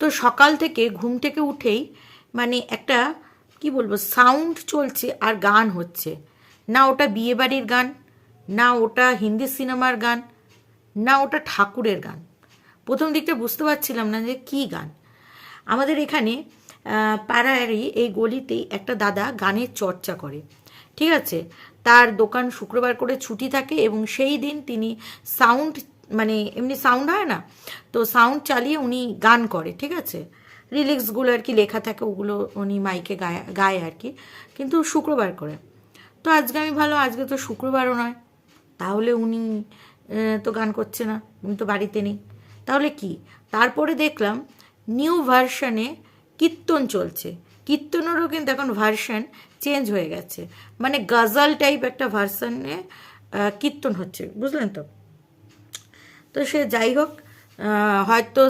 তো সকাল থেকে ঘুম থেকে উঠেই মানে একটা, কি বলব সাউন্ড চলছে আর গান হচ্ছে। না ওটা বিয়েবাড়ির গান, না ওটা হিন্দি সিনেমার গান, না ওটা ঠাকুরের গান। প্রথম দিকটা বুঝতে পারছিলাম না যে কী গান। আমাদের এখানে পাড়ারই এই গলিতেই একটা দাদা গানের চর্চা করে। ঠিক আছে? তার দোকান শুক্রবার করে ছুটি থাকে এবং সেই দিন তিনি সাউন্ড মানে এমনি সাউন্ড হয় না, তো সাউন্ড চালিয়ে উনি গান করে, ঠিক আছে? রিলিক্সগুলো আর কি লেখা থাকে, ওগুলো উনি মাইকে গায় গায় আর কি। কিন্তু শুক্রবার করে। তো আজকে আমি ভালো, আজকে তো শুক্রবারও নয়। তাহলে উনি তো গান করছে না, উনি তো বাড়িতে নেই। তাহলে কি? তারপরে দেখলাম নিউ ভার্সনে কীর্তন চলছে। কীর্তনেরও কিন্তু এখন ভার্সন চেঞ্জ হয়ে গেছে। মানে গজল টাইপ একটা ভার্সনে কীর্তন হচ্ছে, বুঝলেন তো? তো সে যাই হোক হয়তো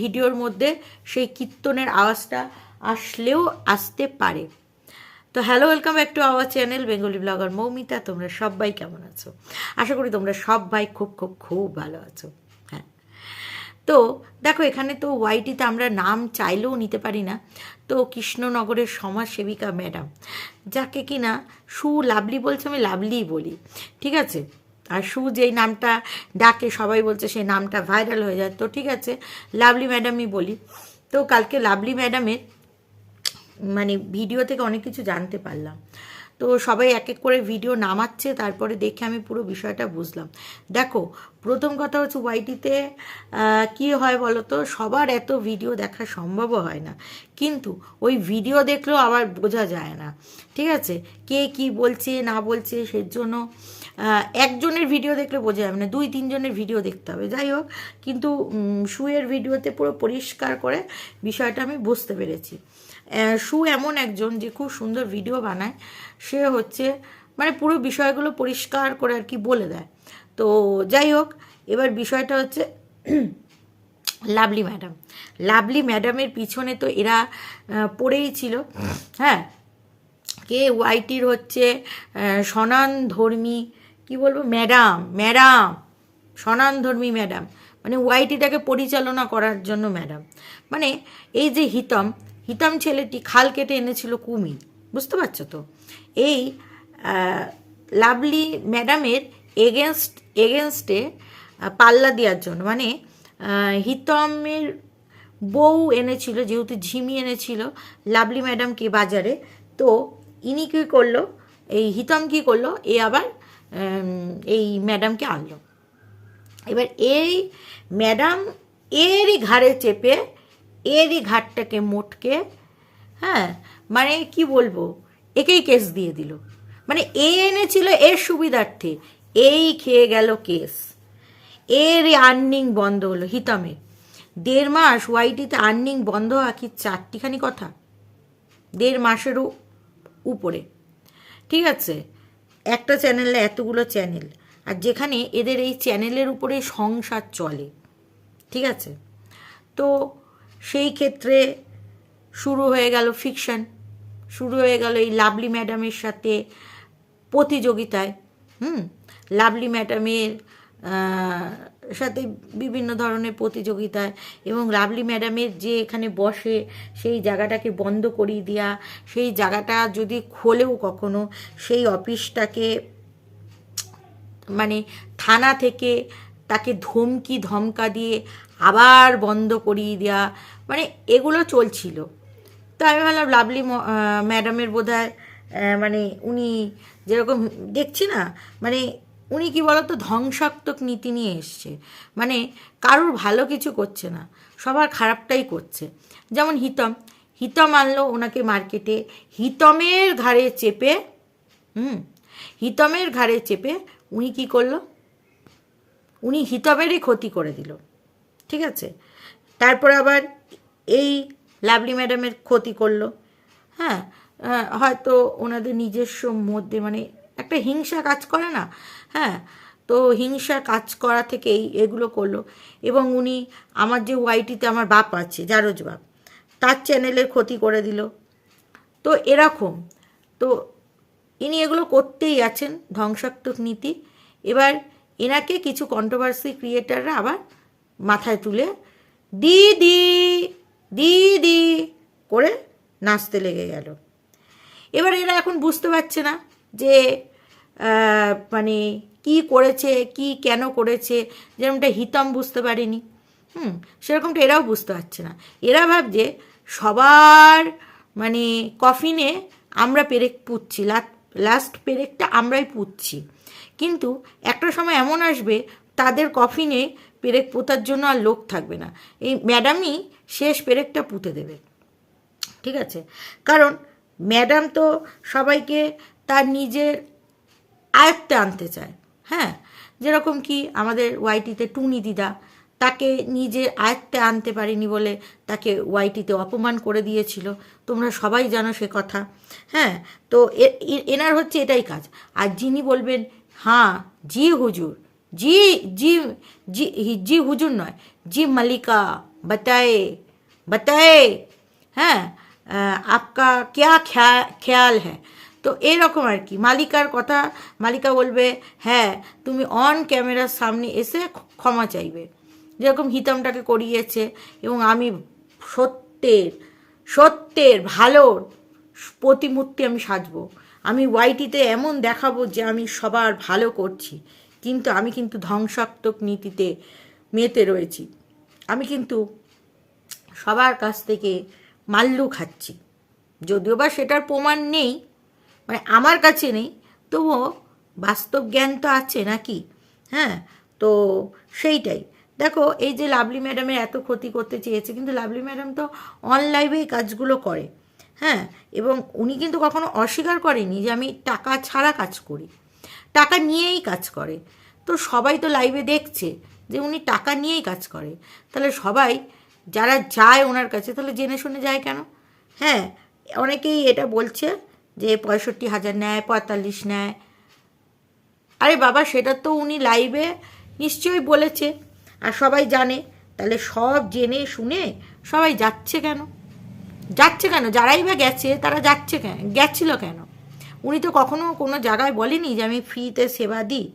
ভিডিওর মধ্যে সেই কীর্তনের আওয়াজটা আসলেও আসতে পারে। তো hello, welcome back to our channel Bengali blogger Moumita. তোমরা সবাই কেমন আছো? আশা করি তোমরা সবাই খুব খুব খুব ভালো আছো। হ্যাঁ। তো দেখো, এখানে তো ওয়াইটিতে আমরা নাম চাইলেও নিতে পারি না। তো কৃষ্ণনগরের সমাজসেবিকা ম্যাডাম, যাকে কি না সু লাভলি বলছে, আমি লাভলিই বলি। ঠিক আছে? আর সু যেই নামটা ডাকে, সবাই বলছে সেই নামটা ভাইরাল হয়ে যায়। তো ঠিক আছে, লাভলি ম্যাডামই বলি। তো কালকে লাভলি ম্যাডামের মানে ভিডিও থেকে অনেক কিছু জানতে পারলাম। তো সবাই এক এক করে ভিডিও নামাচ্ছে, তারপরে দেখে আমি পুরো বিষয়টা বুঝলাম। দেখো, প্রথম কথা হচ্ছে ওয়াইটিতে কি হয় বলো তো সবার এত ভিডিও দেখা সম্ভবও হয় না। কিন্তু ওই ভিডিও দেখলেও আবার বোঝা যায় না। ঠিক আছে? কে কি বলছে, না বলছে সেই জন্য একজনের ভিডিও দেখলে বোঝা যাবে না, দুই, তিনজনের ভিডিও দেখতে হবে। যাই হোক, কিন্তু শুয়ের ভিডিওতে পুরো পরিষ্কার করে বিষয়টা আমি বুঝতে পেরেছি। সু এমন একজন যে খুব সুন্দর ভিডিও বানায়। সে হচ্ছে মানে পুরো বিষয়গুলো পরিষ্কার করে আর কি বলে দেয়। তো যাই হোক, এবার বিষয়টা হচ্ছে লাভলি ম্যাডাম। লাভলি ম্যাডামের পিছনে তো এরা পড়েই ছিল। হ্যাঁ কে ওয়াইটির হচ্ছে সনান ধর্মী, কি বলব, ম্যাডাম ম্যাডাম, সনান ধর্মী ম্যাডাম। মানে ওয়াইটিটাকে পরিচালনা করার জন্য ম্যাডাম। মানে এই যে হিতম হিতম ছেলেটি খাল কেটে এনেছিল কুমির, বুঝতে পারছ তো? এই লাভলি ম্যাডামের এগেনস্ট, এগেনস্টে পাল্লা দেওয়ার জন্য মানে হিতমের বউ এনেছিল, যেহেতু ঝিমি এনেছিল লাভলি ম্যাডামকে বাজারে, তো ইনি কী করল? এই হিতম কী করল? এ আবার এই ম্যাডামকে আনলো। এবার এই ম্যাডাম এরই ঘাড়ে চেপে এরই ঘাটটাকে মোটকে হ্যাঁ মানে কি বলব, একেই কেস দিয়ে দিল। মানে এ এনেছিল এর সুবিধার্থে। এই খেয়ে গেল কেস এর আর্নিং বন্ধ হলো। হিতমের দেড় মাস ওয়াইটিতে আর্নিং বন্ধ হওয়া কি চারটিখানি কথা? দেড় মাসেরও উপরে। ঠিক আছে? একটা চ্যানেলে এতগুলো চ্যানেল আর যেখানে এদের এই চ্যানেলের উপরে সংসার চলে। ঠিক আছে? তো সেই ক্ষেত্রে শুরু হয়ে গেল ফিকশন শুরু হয়ে গেল এই লাভলি ম্যাডামের সাথে প্রতিযোগিতায়, হুম? লাভলি ম্যাডামের সাথে বিভিন্ন ধরনের প্রতিযোগিতায় এবং লাভলি ম্যাডামের যে এখানে বসে সেই জায়গাটাকে বন্ধ করিয়ে দেওয়া সেই জায়গাটা যদি খোলেও কখনো, সেই অফিসটাকে মানে থানা থেকে তাকে ধমকি, ধমকা দিয়ে আবার বন্ধ করিয়ে দেওয়া মানে এগুলো চলছিল। তো আমি ভাবলাম লাভলি ম্যাডামের বোধ মানে উনি যেরকম, দেখছি না মানে উনি কি বলতো, ধ্বংসাত্মক নীতি নিয়ে এসছে। মানে কারোর ভালো কিছু করছে না, সবার খারাপটাই করছে। যেমন হিতম হিতম আনলো ওনাকে মার্কেটে, হিতমের ঘাড়ে চেপে, হুম, হিতমের ঘাড়ে চেপে উনি কি করল? উনি হিতবেরই ক্ষতি করে দিল। ঠিক আছে? তারপর আবার এই লাভলি ম্যাডামের ক্ষতি করল। হ্যাঁ হয়তো ওনাদের নিজস্ব মধ্যে মানে একটা হিংসা কাজ করে না? হ্যাঁ তো হিংসা কাজ করা থেকে এই এগুলো করল। এবং উনি আমার যে ওয়াইটিতে আমার বাপ আছে, জারজ বাপ, তার চ্যানেলের ক্ষতি করে দিল। তো এরকম। তো ইনি এগুলো করতেই আছেন ধ্বংসাত্মক নীতি। এবার এনাকে কিছু কন্ট্রোভার্সি ক্রিয়েটাররা আবার মাথায় তুলে, দিদি দিদি করে নাচতে লেগে গেল। এবার এরা এখন বুঝতে পারছে না যে মানে কি করেছে, কি কেন করেছে, যেরকমটা হিতম বুঝতে পারেনি। হুম, সেরকমটা এরাও বুঝতে পারছে না। এরা ভাবছে, সবার মানে কফিনে আমরা পেরেক পুচ্ছি লাস্ট পেরেকটা আমরাই পুচ্ছি কিন্তু একটা সময় এমন আসবে, তাদের কফিনে পেরেক পোতার জন্য আর লোক থাকবে না। এই ম্যাডামই শেষ পেরেকটা পুঁতে দেবে। ঠিক আছে? কারণ ম্যাডাম তো সবাইকে তার নিজের আয়ত্তে আনতে চায়। হ্যাঁ? যেরকম কি আমাদের ওয়াইটিতে টুনি দিদা, তাকে নিজের আয়ত্তে আনতে পারেনি বলে তাকে ওয়াইটিতে অপমান করে দিয়েছিল। তোমরা সবাই জানো সে কথা। হ্যাঁ? তো এনার হচ্ছে এটাই কাজ। আর যিনি বলবেন হ্যাঁ জি হুজুর জি জি জি জি হুজুর নয় জি মালিকা बताए बताए হ্যাঁ আহ, আপকা ক্যা খ্যা- খেয়াল হ্যাঁ তো এরকম আর কি মালিকার কথা মালিকা বলবে হ্যাঁ তুমি অন ক্যামেরার সামনে এসে ক্ষ- ক্ষমা চাইবে যেরকম হিতামটাকে করিয়েছে এবং আমি সত্যের সত্যের ভালোর প্রতিমূর্তি আমি সাজবো আমি ওয়াইটিতে এমন দেখাবো যে আমি সবার ভালো করছি, কিন্তু আমি কিন্তু ধ্বংসাত্মক নীতিতে মেতে রয়েছি। আমি কিন্তু সবার কাছ থেকে মাল্লু খাচ্ছি। যদিও বা সেটার প্রমাণ নেই মানে আমার কাছে নেই, তবুও বাস্তব জ্ঞান তো আছে নাকি? হ্যাঁ তো সেইটাই। দেখো, এই যে লাভলি ম্যাডামের এত ক্ষতি করতে চেয়েছে, কিন্তু লাভলি ম্যাডাম তো অনলাইভেই কাজগুলো করে। হ্যাঁ এবং উনি কিন্তু কখনো অস্বীকার করেনি যে আমি টাকা ছাড়া কাজ করি। টাকা নিয়েই কাজ করে। তো সবাই তো লাইভে দেখছে যে উনি টাকা নিয়েই কাজ করে। তাহলে সবাই, যারা যায় ওনার কাছে, তাহলে জেনে শুনে যায় কেন? হ্যাঁ অনেকেই এটা বলছে যে পঁয়ষট্টি হাজার নেয়, পঁয়তাল্লিশ নেয়। আরে বাবা, সেটা তো উনি লাইভে নিশ্চয়ই বলেছে। আর সবাই জানে। তাহলে সব জেনে শুনে সবাই যাচ্ছে কেন? যাচ্ছে কেন? যারাই বা গেছে, তারা যাচ্ছে কেন? গেছিল কেন? উনি তো কখনো কোনো জায়গায় বলেনি যে আমি ফ্রিতে সেবা দিই।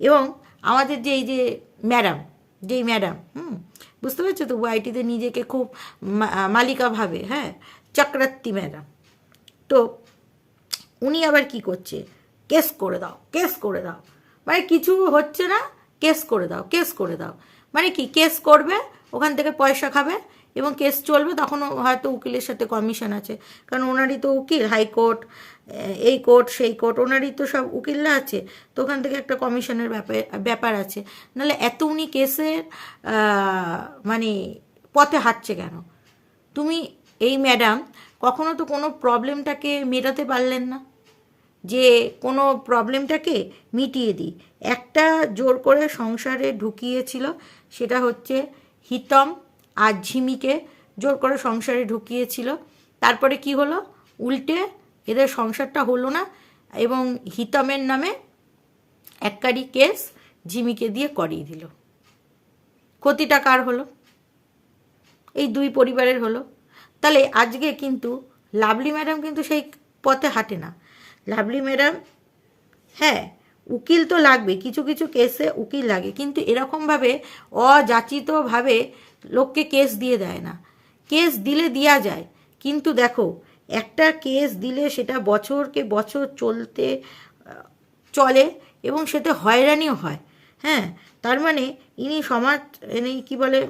এবং আমাদের যে এই যে ম্যাডাম, যেই ম্যাডাম, হুম, বুঝতে পারছ তো? ওয়াইটিতে নিজেকে খুব মালিকা ভাবে হ্যাঁ চক্রাত্তি ম্যাডাম। তো উনি আবার কি করছে? কেস করে দাও, কেস করে দাও। মানে কিছু হচ্ছে না, কেস করে দাও, কেস করে দাও। মানে কি? কেস করবে, ওখান থেকে পয়সা খাবে এবং কেস চলবে, তখনও হয়তো উকিলের সাথে কমিশন আছে। কারণ ওনারই তো উকিল হাইকোর্ট এই কোর্ট সেই কোর্ট ওনারই তো সব উকিলরা আছে। তো ওখান থেকে একটা কমিশনের ব্যাপার ব্যাপার আছে। নাহলে এত উনি কেসের মানে পথে হাঁটছে কেন? তুমি, এই ম্যাডাম কখনো তো কোনো প্রবলেমটাকে মেটাতে পারলেন না? যে কোনো প্রবলেমটাকে মিটিয়ে দিই। একটা জোর করে সংসারে ঢুকিয়েছিল, সেটা হচ্ছে হিতম আর ঝিমিকে জোর করে সংসারে ঢুকিয়েছিল। তারপরে কি হলো? উল্টে এদের সংসারটা হলো না এবং হিতমের নামে এককারি কেস ঝিমিকে দিয়ে করিয়ে দিল। ক্ষতিটা কার হলো? এই দুই পরিবারের হলো। তাহলে আজকে কিন্তু লাভলি ম্যাডাম কিন্তু সেই পথে হাঁটে না। লাভলি ম্যাডাম হ্যাঁ উকিল তো লাগবে, কিছু কিছু কেসে উকিল লাগে, কিন্তু এরকমভাবে অযাচিতভাবে লোককে কেস দিয়ে দেয় না। কেস দিলে দেওয়া যায়, কিন্তু দেখো, একটা কেস দিলে সেটা বছরকে বছর চলতে, চলে এবং সেটা হয়রানিও হয় হ্যাঁ? তার মানে ইনি সমাজ, ইনি কী বলে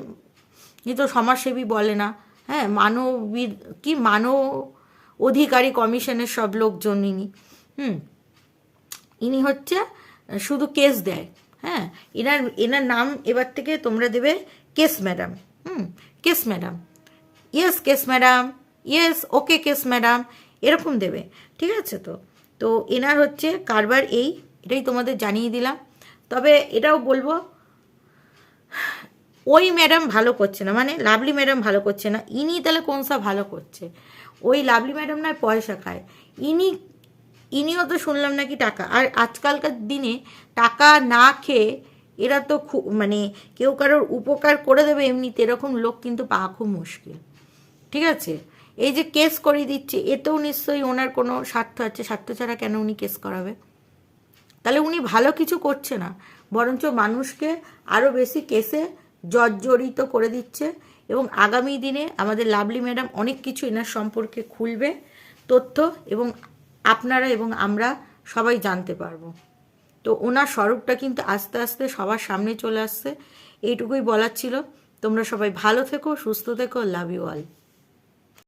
এ তো সমাজসেবী বলে না হ্যাঁ? মানবী কি মানব অধিকারী কমিশনের সব লোকজন ইনি, হুম? ইনি হচ্ছে শুধু কেস দেয় হ্যাঁ? এনার এনার নাম এবার থেকে তোমরা দেবে কেস ম্যাডাম হুম? Case madam yes case madam yes okay case madam এরকম দেবে, ঠিক আছে তো? তো এনার হচ্ছে কারবার এই, এটাই তোমাদের জানিয়ে দিলাম। তবে এটাও বলব, ওই ম্যাডাম ভালো করছে না মানে লাভলি ম্যাডাম ভালো করছে না। ইনি তাহলে কোন সা ভালো করছে? ওই লাভলি ম্যাডাম না পয়সা খায়। ইনি ইনিও তো শুনলাম নাকি টাকা। আর আজকালকার দিনে টাকা না খেয়ে এরা তো খুব মানে কেউ কারোর উপকার করে দেবে এমনিতে, এরকম লোক কিন্তু পাওয়া খুব মুশকিল। ঠিক আছে? এই যে কেস করিয়ে দিচ্ছে এতেও নিশ্চয়ই ওনার কোনো স্বার্থ আছে। স্বার্থ ছাড়া কেন উনি কেস করাবে? তাহলে উনি ভালো কিছু করছে না, বরঞ্চ মানুষকে আরও বেশি কেসে জর্জরিত করে দিচ্ছে এবং আগামী দিনে আমাদের লাভলি ম্যাডাম অনেক কিছু এনার সম্পর্কে খুলবে, তথ্য এবং আপনারা এবং আমরা সবাই জানতে পারব। তো ওনার স্বরূপটা কিন্তু আস্তে আস্তে সবার সামনে চলে আসছে। এইটুকুই বলার ছিল। তোমরা সবাই ভালো থেকো, সুস্থ থেকো লাভ ইউ অল